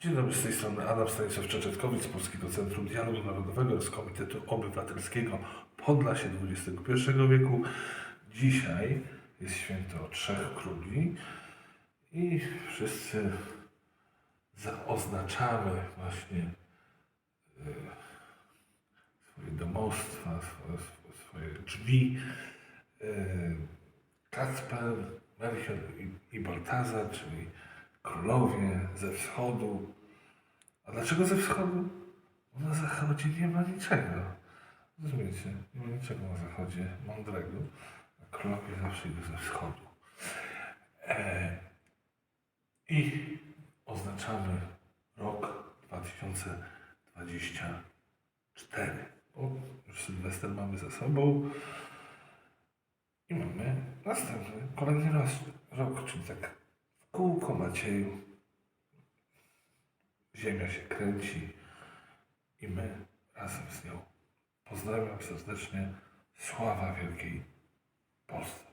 Dzień dobry, z tej strony Adam Stanisław Czeczetkowicz z Polskiego Centrum Dialogu Narodowego z Komitetu Obywatelskiego Podlasie XXI wieku. Dzisiaj jest święto Trzech Króli i wszyscy zaoznaczamy właśnie e, swoje domostwa, swoje, swoje drzwi. E, Kacper, Melchior i Baltazar, czyli królowie ze wschodu. A dlaczego ze wschodu? Bo na zachodzie nie ma niczego. Rozumiecie? Nie ma niczego na zachodzie mądrego. A królowie zawsze idą ze wschodu. E, I oznaczamy rok 2024. Bo już Sylwester mamy za sobą. I mamy następny, kolejny raz, rok, czyli tak kółko Macieju. Ziemia się kręci i my razem z nią. Pozdrawiam serdecznie. Sława Wielkiej Polsce.